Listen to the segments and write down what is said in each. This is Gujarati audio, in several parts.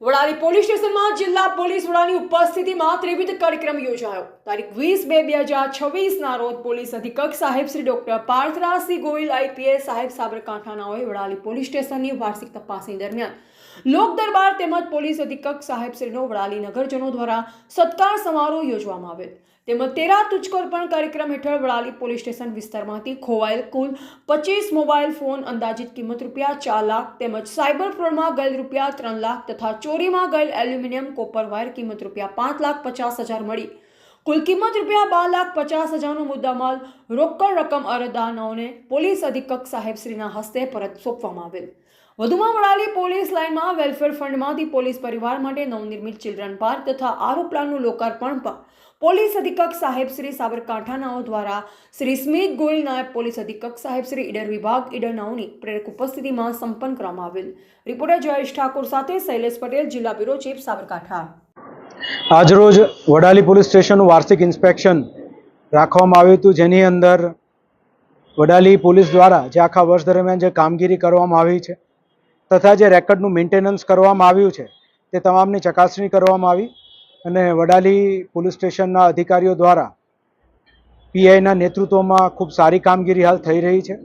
વડાલી પોલીસ સ્ટેશનમાં જિલ્લા પોલીસ વડાની ઉપસ્થિતિમાં ત્રિવિધ કાર્યક્રમ યોજાયો. તારીખ વીસ બે બે હજાર છવ્વીસના રોજ પોલીસ અધિક્ષક સાહેબ શ્રી ડોક્ટર પાર્થરાજસિંહ ગોયલ આઈપીએસ સાહેબ સાબરકાંઠાનાઓએ વડાલી પોલીસ સ્ટેશનની વાર્ષિક તપાસણી દરમિયાન લોક દરબાર તેમજ પોલીસ અધિક્ષક સાહેબ શ્રીનો વડાલી નગરજનો દ્વારા સત્કાર સમારોહ યોજવામાં આવેલ. તેમજ તેરા તુચકોર પણ કાર્યક્રમ હેઠળ વડાલી પોલીસ સ્ટેશન વિસ્તારમાંથી ખોવાયેલ કુલ પચીસ મોબાઈલ ફોન અંદાજિત કિંમત રૂપિયા ચાર લાખ તેમજ સાયબર ફ્રોડમાં ગયેલ રૂપિયા ત્રણ લાખ તથા ચોરીમાં ગયેલ એલ્યુમિનિયમ કોપર વાયર કિંમત રૂપિયા પાંચ લાખ પચાસ હજાર મળી. કુલ કિંમત રૂપિયા બાર લાખ પચાસ હજારનો મુદ્દામાલ રોકડ રકમ અરજદારોને પોલીસ અધિક્ષક સાહેબશ્રીના હસ્તે પરત સોંપવામાં આવેલ. વધુમાં વડાલી પોલીસ લાઇનમાં વેલફેર ફંડમાંથી પોલીસ પરિવાર માટે નવનિર્મિત ચિલ્ડ્રન પાર્ક તથા આરો પ્લાનનું લોકાર્પણ પણ પોલીસ અધિક્ષક સાહેબ શ્રી સાબરકાંઠાનાઓ દ્વારા શ્રી સ્મિત ગોયલ નાયબ પોલીસ અધિક્ષક સાહેબ શ્રી ઈડર વિભાગ ઈડરનાઓની પ્રેરક ઉપસ્થિતિમાં સંપન્ન કરવામાં આવેલ. રિપોર્ટર જયેશ ઠાકોર સાથે શૈલેષ પટેલ, જિલ્લા બ્યુરો ચીફ સાબરકાંઠા આજરોજ વડાલી પોલીસ સ્ટેશનનું વાર્ષિક ઇન્સ્પેક્શન રાખવામાં આવ્યું હતું. જેની અંદર વડાલી પોલીસ દ્વારા જે આખા વર્ષ દરમિયાન જે કામગીરી કરવામાં આવી છે તથા જે રેકર્ડનું મેન્ટેનન્સ કરવામાં આવ્યું છે, તે તમામની ચકાસણી કરવામાં આવી અને વડાલી પોલીસ સ્ટેશનના અધિકારીઓ દ્વારા પીઆઈના નેતૃત્વમાં ખૂબ સારી કામગીરી હાલ થઈ રહી છે.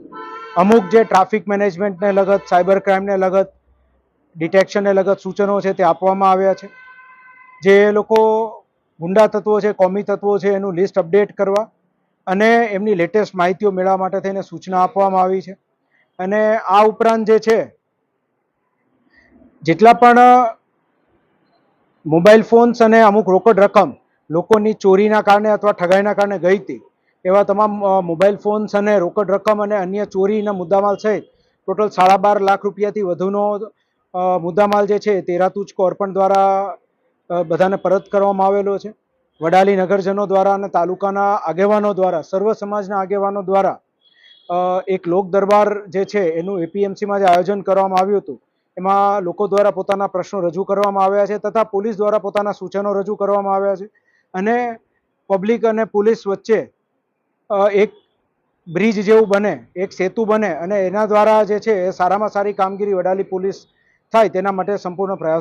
અમુક જે ટ્રાફિક મેનેજમેન્ટને લગત, સાયબર ક્રાઇમને લગત, ડિટેક્શનને લગત સૂચનો છે તે આપવામાં આવ્યા છે. જે લોકો ગુંડા તત્વો છે, કોમી તત્વો છે, એનું લિસ્ટ અપડેટ કરવા અને એમની લેટેસ્ટ માહિતીઓ મેળવવા માટે થઈને સૂચના આપવામાં આવી છે. અને આ ઉપરાંત જે છે જેટલા પણ મોબાઈલ ફોન્સ અને અમુક રોકડ રકમ લોકોની ચોરીના કારણે અથવા ઠગાઈના કારણે ગઈ હતી, એવા તમામ મોબાઈલ ફોન્સ અને રોકડ રકમ અને અન્ય ચોરીના મુદ્દામાલ સહિત ટોટલ સાડા બાર લાખ રૂપિયાથી વધુનો મુદ્દામાલ જે છે તેરા તુચકો અર્પણ દ્વારા બધાને પરત કરવામાં આવેલો છે. વડાલી નગરજનો દ્વારા અને તાલુકાના આગેવાનો દ્વારા, સર્વ સમાજના આગેવાનો દ્વારા એક લોક દરબાર જે છે, એનું એપીએમસીમાં જે આયોજન કરવામાં આવ્યું હતું એમાં લોકો દ્વારા પોતાના પ્રશ્નો રજૂ કરવામાં આવ્યા છે તથા પોલીસ દ્વારા પોતાના સૂચનો રજૂ કરવામાં આવ્યા છે. અને પબ્લિક અને પોલીસ વચ્ચે એક બ્રિજ જેવું બને, એક સેતુ બને અને એના દ્વારા જે છે એ સારામાં સારી કામગીરી વડાલી પોલીસ થાય તેના માટે સંપૂર્ણ પ્રયાસો